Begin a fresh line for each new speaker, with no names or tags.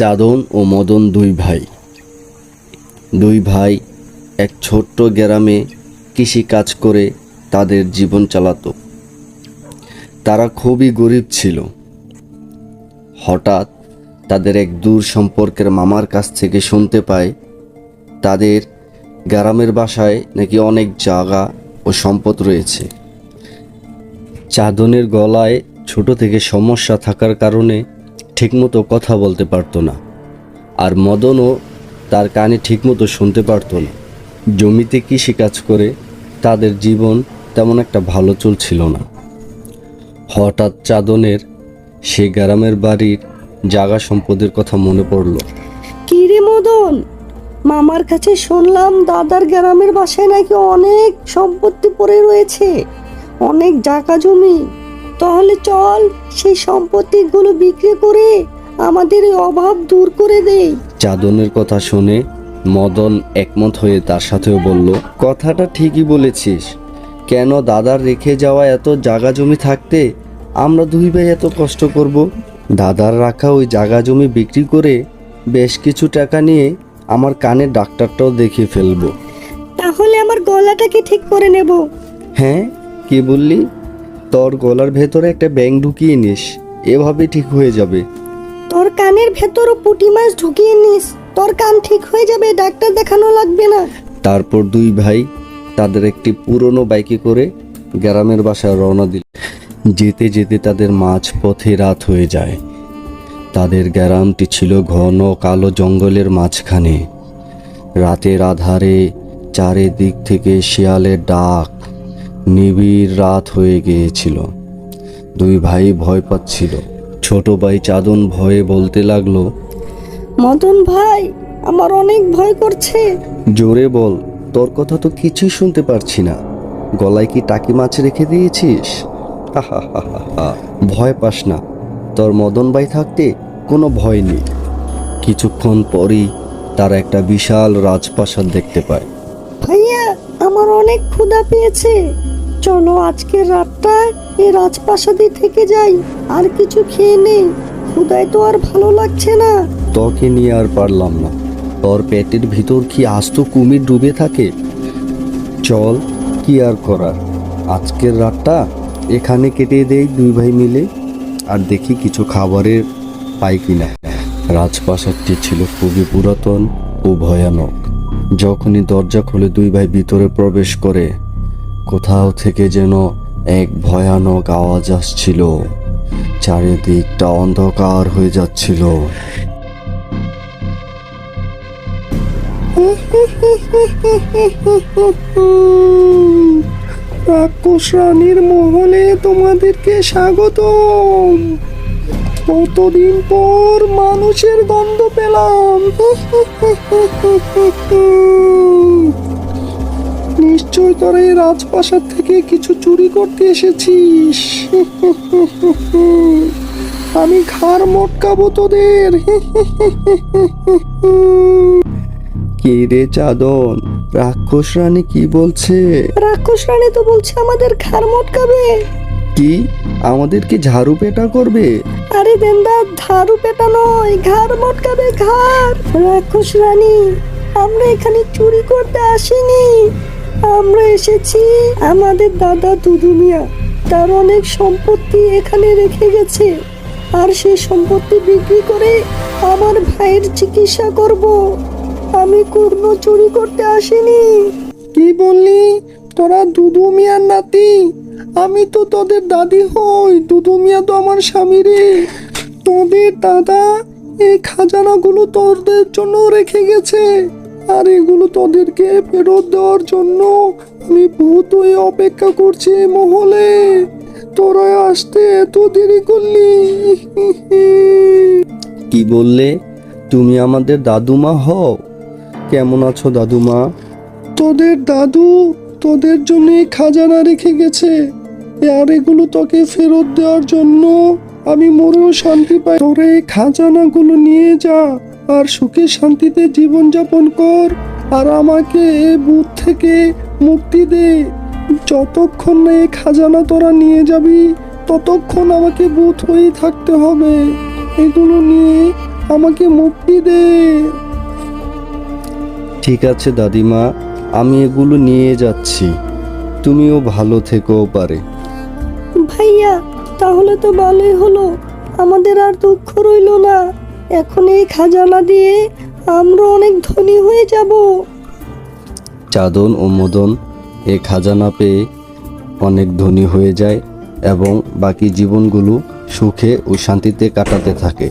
চাদন ও মদন দুই ভাই। দুই ভাই এক ছোট্ট গ্রামে কৃষি কাজ করে তাদের জীবন চালাতো। তারা খুবই গরিব ছিল। হঠাৎ তাদের এক দূর সম্পর্কের মামার কাছ থেকে শুনতে পায়, তাদের গ্রামের বাসায় নাকি অনেক জায়গা ও সম্পদ রয়েছে। চাদনের গলায় ছোট থেকে সমস্যা থাকার কারণে ঠিকমতো কথা বলতে পারতো না। আর মদনও তার কানে ঠিকমতো শুনতে পারতো না। জমিতে কৃষিকাজ করে তাদের জীবন তেমন একটা ভালো চলছিল না। হঠাৎ চাদনের সে গ্রামের বাড়ির জাগা সম্পদের কথা মনে পড়ল।
কি রে মদন? মামার কাছে শুনলাম দাদার গ্রামের বাসায় নাকি অনেক সম্পত্তি পড়ে রয়েছে। অনেক জায়গা জমি। তাহলে চল সেই সম্পত্তিগুলো বিক্রি করে আমাদের এই অভাব দূর করে দেই
চাদনের কথা শুনে মদন একমত হয়ে তার সাথেও বলল কথাটা ঠিকই বলেছিস। কেন দাদার রেখে যাওয়া এত জাগা জমি থাকতে আমরা দুই ভাই এত কষ্ট করব? দাদার রাখা ওই জাগা জমি বিক্রি করে বেশ কিছু টাকা নিয়ে আমার কানের ডাক্তারটাও দেখিয়ে ফেলব।
তাহলে আমার গলাটাকে ঠিক করে নেব?
হ্যাঁ কি বললি? তোর গলার ভেতরে একটা ব্যাং ঢুকিয়ে নিস এভাবে ঠিক হয়ে যাবে।
তোর কানের ভেতরও পুঁটি মাছ ঢুকিয়ে নিস তোর কান ঠিক হয়ে যাবে ডাক্তার দেখানো লাগবে না।
তারপর দুই ভাই তাদের একটি পুরনো বাইকে করে গ্রামের বাসায় রওনা দিল। যেতে যেতে তাদের মাঝ পথে রাত হয়ে যায়। তাদের গ্রামটি ছিল ঘন কালো জঙ্গলের মাঝখানে। রাতের আধারে চারিদিক থেকে শিয়ালের ডাক নিবিড় রাত হয়ে গিয়েছিল। দুই ভাই ভয় পাচ্ছিল। ছোট ভাই চাদন ভয়ে বলতে লাগল
মদন ভাই আমার অনেক ভয় করছে।
জোরে বল তোর কথা তো কিছুই শুনতে পারছি না। গলায় কি টাকি মাছ রেখে দিয়েছিস। ভয় পাস না তোর মদন ভাই থাকতে কোনো ভয় নেই। কিছুক্ষণ পরই তারা একটা বিশাল রাজপ্রাসাদ দেখতে পায়।
ভাইয়া আমার অনেক ক্ষুধা পেয়েছে। চলো আজকের রাতটা এই রাজপ্রাসাদে থেকে যাই, আর কিছু খেয়ে নেই ক্ষুদায় তো আর ভালো লাগছে না।
তোকে নিয়ে আর পারলাম না। তোর পেটের ভিতর কি আস্ত কুমির ডুবে থাকে? চল, কি আর করার? আজকের রাতটা এখানে কেটে দেই দুই ভাই মিলে, আর দেখি কিছু খাবারের পাই কিনা। রাজপ্রাসাদটি ছিল খুবই পুরাতন ও ভয়ানক। যখনই দরজা খুলে দুই ভাই ভিতরে প্রবেশ করে, কোথাও থেকে যেন এক ভয়ানক আওয়াজ আসছিল। চারিদিকটা অন্ধকার হয়ে যাচ্ছিল।
রাক্ষস রানীর মহলে তোমাদেরকে স্বাগতম। কতদিন পর মানুষের গন্ধ পেলাম? নিশ্চয় তোরা এই রাজপ্রাসাদ থেকে কিছু চুরি করতে এসেছিস। আমি ঘাড় মটকাবো তোদের।
কি রে চাদন? রাক্ষস রানী কি বলছে?
রাক্ষস রানী তো বলছে আমাদের ঘাড় মটকাবে।
কি? আমাদেরকে ঝাড়ু পেটা করবে?
আরে দেন্দা ধারু পেটা নয় ঘাড় মটকাবে ঘাড়। রাক্ষস রানী, আমরা এখানে চুরি করতে আসিনি। আমরা এসেছি আমাদের দাদা দুদুমিয়া, তার অনেক সম্পত্তি এখানে রেখে গেছে। আর সেই সম্পত্তি বিক্রি করে আমার ভাইয়ের চিকিৎসা করব। আমি কোনো চুরি করতে আসিনি।
কি বললি? তোরা দুদু মিয়ার নাতি। আমি তো তোদের দাদি হই দুদু মিয়া তো আমার স্বামী রে। তোদের দাদা এই খাজানাগুলো তোদের জন্য রেখে গেছে আর এগুলো তোদেরকে ফেরত দেওয়ার জন্য আমি বহুত অপেক্ষা করছি মহলে। তোরা আসতে এত দেরি করলি।
কি বললে? তুমি আমাদের দাদুমা হও। কেমন আছো দাদুমা?
তোদের দাদু তোদের জন্য খাজানা রেখে গেছে। আর এগুলো তোকে ফেরত দেওয়ার জন্য আমি মরেও শান্তি পাই। তোরে এই খাজানাগুলো নিয়ে যা আর সুখে শান্তিতে জীবন যাপন কর আর আমাকে এ বুথ থেকে মুক্তি দে। যতক্ষণ না এই খাজানা তোরা নিয়ে যাবি, ততক্ষণ আমাকে বুথ হয়েই থাকতে হবে। এগুলো নিয়ে আমাকে মুক্তি দে।
ঠিক আছে দাদিমা আমি এগুলো নিয়ে যাচ্ছি। তুমিও ভালো থেকেও পারে।
ভাইয়া তাহলে তো ভালোই হলো। আমাদের আর দুঃখ রইল না। এখন এই খাজানা দিয়ে আমরা অনেক ধনী হয়ে যাব।
চাদন ও মদন এ খাজানা পেয়ে অনেক ধনী হয়ে যায় এবং বাকি জীবনগুলো সুখে ও শান্তিতে কাটাতে থাকে।